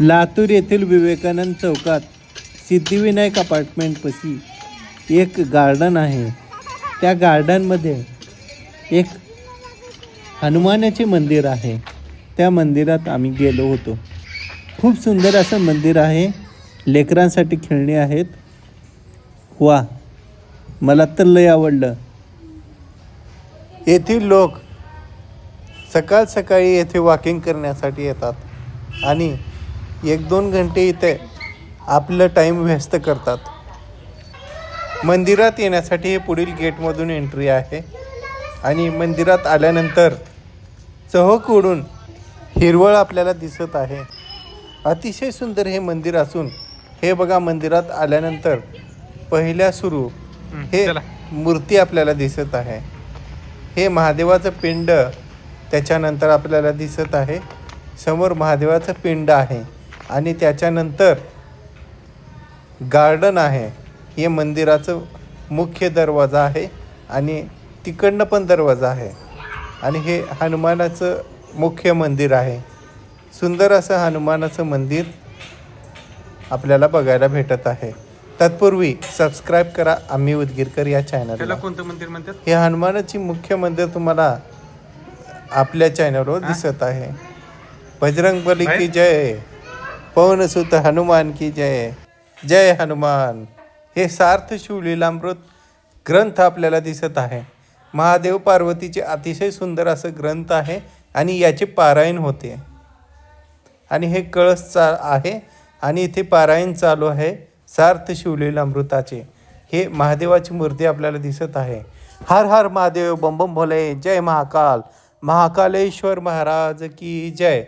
लातूर येथील विवेकानंद चौकात सिद्धिविनायक अपार्टमेंटपाशी एक गार्डन आहे. त्या गार्डनमध्ये एक हनुमानाचे मंदिर आहे. त्या मंदिरात आम्ही गेलो होतो. खूप सुंदर असं मंदिर आहे. लेकरांसाठी खेळणी आहेत. वा मला तर लय आवडलं. येथील लोक सकाळ सकाळी येथे वॉकिंग करण्यासाठी येतात आणि एक दोन घंटे इथे आपलं टाईम व्यस्त करतात. मंदिरात येण्यासाठी हे पुढील गेटमधून एंट्री आहे. आणि मंदिरात आल्यानंतर चहक उडून हिरवळ आपल्याला दिसत आहे. अतिशय सुंदर हे मंदिर असून हे बघा मंदिरात आल्यानंतर पहिल्या सुरू हे मूर्ती आपल्याला दिसत आहे. हे महादेवाचं पिंड त्याच्यानंतर आपल्याला दिसत आहे. समोर महादेवाचं पिंड आहे. आणि त्याच्यानंतर गार्डन आहे. हे मंदिराचं मुख्य दरवाजा आहे आणि तिकडनं पण दरवाजा आहे. आणि हे हनुमानाचं मुख्य मंदिर आहे. सुंदर असं हनुमानाचं मंदिर आपल्याला बघायला भेटत आहे. तत्पूर्वी सबस्क्राईब करा. आम्ही उदगीरकर या चॅनलला कोणतं मंदिर म्हणतात? हे हनुमानाची मुख्य मंदिर तुम्हाला आपल्या चॅनलवर दिसत आहे. बजरंग बली की जय. पवनसुत हनुमान की जय. जय हनुमान. हे सार्थ शिवलीलामृत ग्रंथ आपल्याला दिसत आहे. महादेव पार्वतीचे अतिशय सुंदर असं ग्रंथ आहे आणि याचे पारायण होते. आणि हे कळस चा आहे आणि इथे पारायण चालू आहे सार्थ शिवलीलामृताचे. हे महादेवाची मूर्ती आपल्याला दिसत आहे. हर हर महादेव बम बम भोले जय महाकाल. महाकालेश्वर महाराज की जय.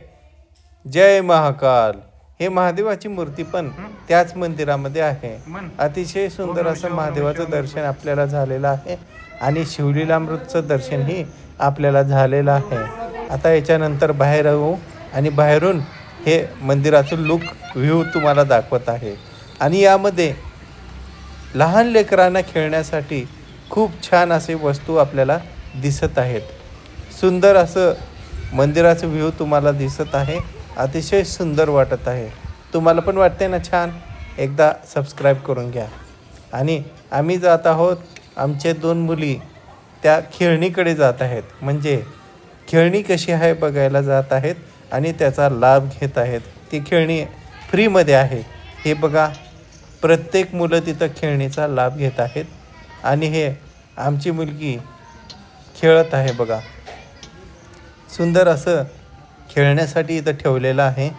जय महाकाल. हे महादेवाची मूर्ती पण त्याच मंदिरामध्ये आहे. अतिशय सुंदर असं महादेवाचं दर्शन आपल्याला झालेलं आहे आणि शिवलीलामृतचं दर्शनही आपल्याला झालेलं आहे. आता याच्यानंतर बाहेर येऊ आणि बाहेरून हे मंदिराचं लुक व्ह्यू तुम्हाला दाखवत आहे. आणि यामध्ये लहान लेकरांना खेळण्यासाठी खूप छान असे वस्तू आपल्याला दिसत आहेत. सुंदर असं मंदिराचं व्ह्यू तुम्हाला दिसत आहे. अतिशय सुंदर वाटत आहे. तुम्हाला पण वाटते ना छान? एकदा सबस्क्राईब करून घ्या. आणि आम्ही जात आहोत आमचे दोन मुली त्या खेळणीकडे जात आहेत. म्हणजे खेळणी कशी आहे बघायला जात आहेत आणि त्याचा लाभ घेत आहेत. ती खेळणी फ्रीमध्ये आहे. हे बघा प्रत्येक मुलं तिथं खेळणीचा लाभ घेत आहेत. आणि हे आमची मुलगी खेळत आहे बघा. सुंदर असं खेळण्यासाठी इथं ठेवलेलं आहे.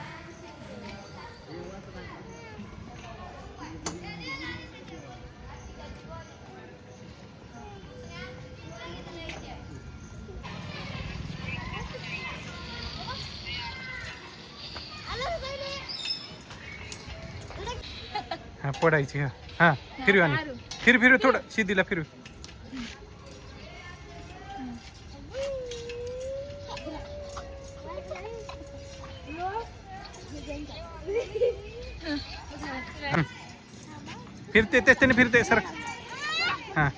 हा पडायची हा. हा फिरव आणि फिर फिरव थोडं. शिदीला फिरव. फिरते तेच त्याने फिरते सर. हां.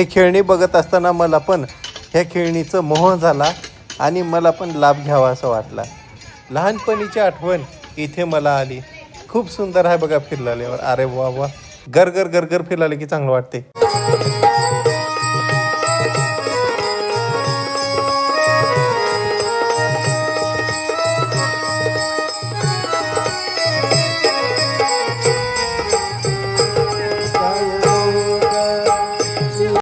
हे खेळणी बघत असताना मला पण ह्या खेळणीचं मोह झाला आणि मला पण लाभ घ्यावा असं वाटला. लहानपणीची आठवण इथे मला आली. खूप सुंदर आहे बघा फिरलाल्यावर. अरे वा वा. गर गर गर गर फिरलाले की चांगलं वाटते